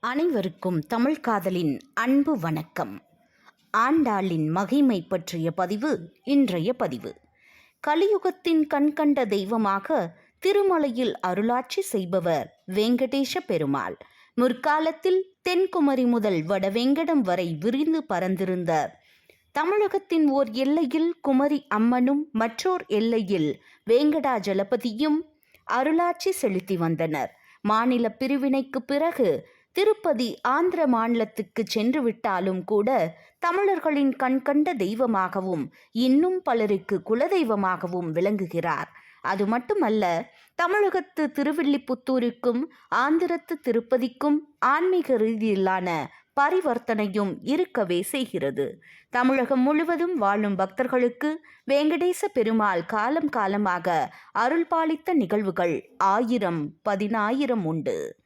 அனைவருக்கும் தமிழ் காதலின் அன்பு வணக்கம். ஆண்டாளின் மகிமை பற்றிய பதிவு இன்றைய பதிவு. கலியுகத்தின் கண்கண்ட தெய்வமாக திருமலையில் அருளாட்சி செய்பவர் வெங்கடேஷ பெருமாள். முற்காலத்தில் தென்குமரி முதல் வடவேங்கடம் வரை விரிந்து பறந்திருந்த தமிழகத்தின் ஓர் எல்லையில் குமரி அம்மனும் மற்றோர் எல்லையில் வேங்கடாஜலபதியும் அருளாட்சி செலுத்தி வந்தனர். மாநில பிரிவினைக்கு பிறகு திருப்பதி ஆந்திர மாநிலத்துக்கு சென்று விட்டாலும் கூட தமிழர்களின் கண்கண்ட தெய்வமாகவும் இன்னும் பலருக்கு குலதெய்வமாகவும் விளங்குகிறார். அது மட்டுமல்ல தமிழகத்து திருவில்லிபுத்தூருக்கும் ஆந்திரத்து திருப்பதிக்கும் ஆன்மீக ரீதியிலான பரிவர்த்தனையும் இருக்கவே செய்கிறது. தமிழகம் முழுவதும் வாழும் பக்தர்களுக்கு வேங்கடேச பெருமாள் காலம் காலமாக அருள் பாலித்த நிகழ்வுகள் ஆயிரம் பதினாயிரம் உண்டு.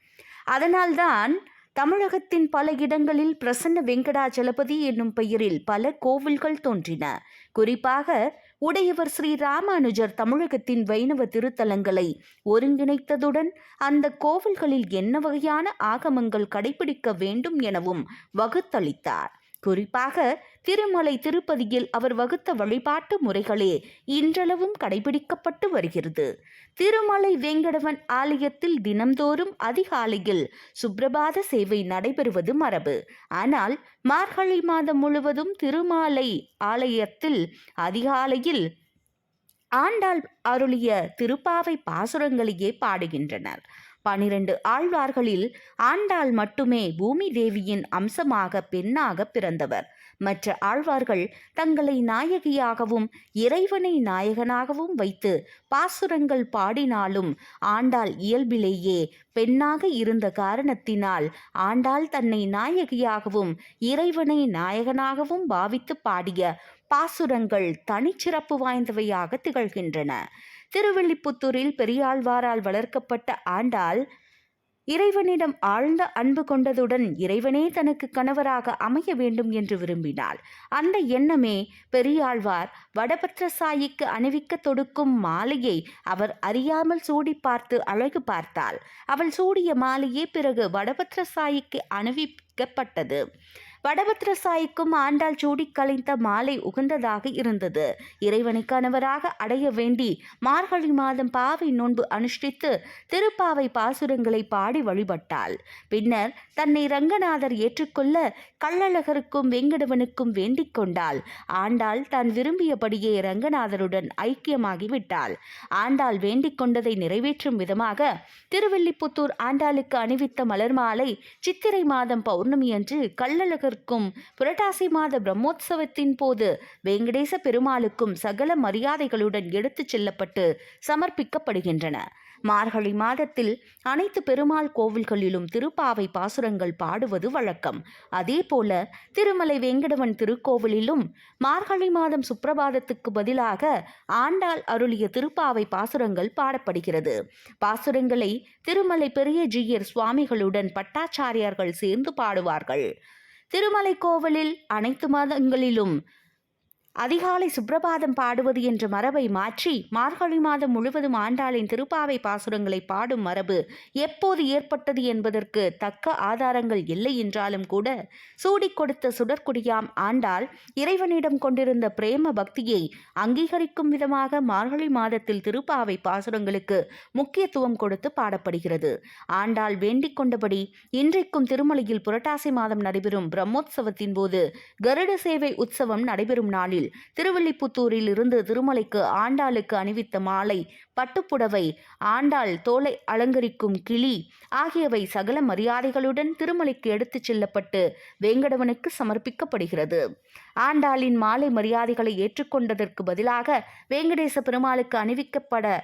அதனால்தான் தமிழகத்தின் பல இடங்களில் பிரசன்ன வெங்கடாஜலபதி என்னும் பெயரில் பல கோவில்கள் தோன்றின. குறிப்பாக உடையவர் ஸ்ரீ ராமானுஜர் தமிழகத்தின் வைணவ திருத்தலங்களை ஒருங்கிணைத்ததுடன் அந்த கோவில்களில் என்ன வகையான ஆகமங்கள் கடைபிடிக்க வேண்டும் எனவும் வகுத்தளித்தார். குறிப்பாக திருமலை திருப்பதியில் அவர் வகுத்த வழிபாட்டு முறைகளே இன்றளவும் கடைபிடிக்கப்பட்டு வருகிறது. திருமலை வேங்கடவன் ஆலயத்தில் தினம்தோறும் அதிகாலையில் சுப்பிரபாத சேவை நடைபெறுவது மரபு. ஆனால் மார்கழி மாதம் முழுவதும் திருமாலை ஆலயத்தில் அதிகாலையில் ஆண்டாள் அருளிய திருப்பாவை பாசுரங்களையே பாடுகின்றனர். பனிரெண்டு ஆழ்வார்களில் ஆண்டாள் மட்டுமே பூமி தேவியின் அம்சமாக பெண்ணாக பிறந்தவர். மற்ற ஆழ்வார்கள் தங்களை நாயகியாகவும் இறைவனை நாயகனாகவும் வைத்து பாசுரங்கள் பாடினாலும் ஆண்டாள் இயல்பிலேயே பெண்ணாக இருந்த காரணத்தினால் ஆண்டாள் தன்னை நாயகியாகவும் இறைவனை நாயகனாகவும் பாவித்து பாடிய பாசுரங்கள் தனிச்சிறப்பு வாய்ந்தவையாக திகழ்கின்றன. திருவில்லிபுத்தூரில் பெரியாழ்வாரால் வளர்க்கப்பட்ட ஆண்டாள் இறைவனிடம் ஆழ்ந்த அன்பு கொண்டதுடன் இறைவனே தனக்கு கணவராக அமைய வேண்டும் என்று விரும்பினாள். அந்த எண்ணமே பெரியாழ்வார் வடபத்ரசாயிக்கு அணிவிக்க தொடுக்கும் மாலையை அவர் அறியாமல் சூடி பார்த்து அழகு பார்த்தாள். அவள் சூடிய மாலையே பிறகு வடபத்ரசாயிக்கு அணிவிக்கப்பட்டது. வடபத்ரசாய்க்கும் ஆண்டாள் சூடி கலைந்த மாலை உகந்ததாக இருந்தது. இறைவனை கணவராக அடைய வேண்டி மார்கழி மாதம் பாவை நோன்பு அனுஷ்டித்து திருப்பாவை பாசுரங்களை பாடி வழிபட்டாள். பின்னர் தன்னை ரங்கநாதர் ஏற்றுக்கொள்ள கள்ளழகருக்கும் வெங்கடவனுக்கும் வேண்டிக் கொண்டாள். ஆண்டாள் தான் விரும்பியபடியே ரங்கநாதருடன் ஐக்கியமாகிவிட்டாள் ஆண்டாள் வேண்டிக் கொண்டதை நிறைவேற்றும் விதமாக திருவில்லிபுத்தூர் ஆண்டாளுக்கு அணிவித்த மலர் மாலை சித்திரை மாதம் பௌர்ணமி அன்று கள்ளழகர் நிற்கும். புரட்டாசி மாத பிரம்மோற்சவத்தின் போது வெங்கடேச பெருமாளுக்கும் சகல மரியாதைகளுடன் எடுத்துச் செல்லப்பட்டு சமர்ப்பிக்கப்படுகின்றன. மார்கழி மாதத்தில் அனைத்து பெருமாள் கோவில்களிலும் திருப்பாவை பாசுரங்கள் பாடுவது வழக்கம். அதே போல திருமலை வெங்கடவன் திருக்கோவிலிலும் மார்கழி மாதம் சுப்பிரபாதத்துக்கு பதிலாக ஆண்டாள் அருளிய திருப்பாவை பாசுரங்கள் பாடப்படுகிறது. பாசுரங்களை திருமலை பெரிய ஜீயர் சுவாமிகளுடன் பட்டாச்சாரியார்கள் சேர்ந்து பாடுவார்கள். திருமலை கோவிலில் அனைத்து மாதங்களிலும் அதிகாலை சுப்பிரபாதம் பாடுவது என்ற மரபை மாற்றி மார்கழி மாதம் முழுவதும் ஆண்டாளின் திருப்பாவை பாசுரங்களை பாடும் மரபு எப்போது ஏற்பட்டது என்பதற்கு தக்க ஆதாரங்கள் இல்லை என்றாலும் கூட சூடிக் கொடுத்த சுடற்குடியாம் ஆண்டாள் இறைவனிடம் கொண்டிருந்த பிரேம பக்தியை அங்கீகரிக்கும் விதமாக மார்கழி மாதத்தில் திருப்பாவை பாசுரங்களுக்கு முக்கியத்துவம் கொடுத்து பாடப்படுகிறது. ஆண்டாள் வேண்டிக் கொண்டபடி இன்றைக்கும் திருமலையில் புரட்டாசி மாதம் நடைபெறும் பிரம்மோற்சவத்தின் போது கருட சேவை உற்சவம் நடைபெறும் நாளில் கோவில் திருவில்லிபுத்தூரில் இருந்து திருமலைக்கு ஆண்டாளுக்கு அணிவித்த மாலை பட்டுப்புடவை ஆண்டாள் தோலை அலங்கரிக்கும் கிளி ஆகியவை சகல மரியாதைகளுடன் திருமலைக்கு எடுத்துச் செல்லப்பட்டு வேங்கடவனுக்கு சமர்ப்பிக்கப்படுகிறது. ஆண்டாளின் மாலை மரியாதைகளை ஏற்றுக்கொண்டதற்கு பதிலாக வேங்கடேச பெருமாளுக்கு அணிவிக்கப்பட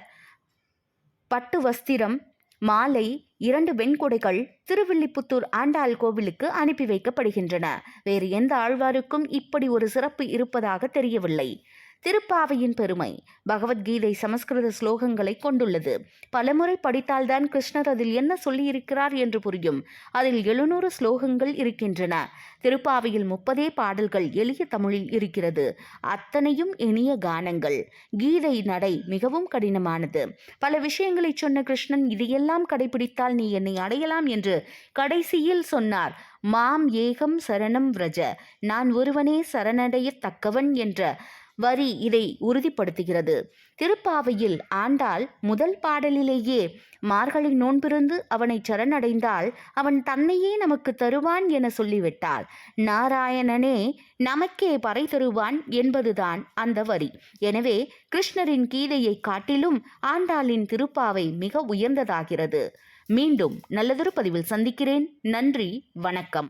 பட்டு வஸ்திரம் மாலை இரண்டு வெண்கொடைகள் திருவில்லிபுத்தூர் ஆண்டாள் கோவிலுக்கு அனுப்பி வைக்கப்படுகின்றன. வேறு எந்த ஆழ்வாருக்கும் இப்படி ஒரு சிறப்பு இருப்பதாக தெரியவில்லை. திருப்பாவையின் பெருமை பகவத்கீதை சமஸ்கிருத ஸ்லோகங்களை கொண்டுள்ளது. பலமுறை படித்தால்தான் கிருஷ்ணர் அதில் என்ன சொல்லியிருக்கிறார் என்று புரியும். அதில் எழுநூறு ஸ்லோகங்கள் இருக்கின்றன. திருப்பாவையில் முப்பதே பாடல்கள் எளிய தமிழில் இருக்கிறது. அத்தனையும் இனிய கானங்கள். கீதை நடை மிகவும் கடினமானது. பல விஷயங்களை சொன்ன கிருஷ்ணன் இதையெல்லாம் கடைபிடித்தால் நீ என்னை அடையலாம் என்று கடைசியில் சொன்னார். மாம் ஏகம் சரணம் விரஜ. நான் ஒருவனே சரணடையத் தக்கவன் என்ற வரி இதை உறுதிப்படுத்துகிறது. திருப்பாவையில் ஆண்டாள் முதல் பாடலிலேயே மார்கழி நோன்பிருந்து அவனை சரணடைந்தால் அவன் தன்னையே நமக்கு தருவான் என சொல்லிவிட்டாள். நாராயணனே நமக்கே பறை தருவான் என்பதுதான் அந்த வரி. எனவே கிருஷ்ணரின் கீதையை காட்டிலும் ஆண்டாளின் திருப்பாவை மிக உயர்ந்ததாகிறது. மீண்டும் நல்லதொரு பதிவில் சந்திக்கிறேன். நன்றி வணக்கம்.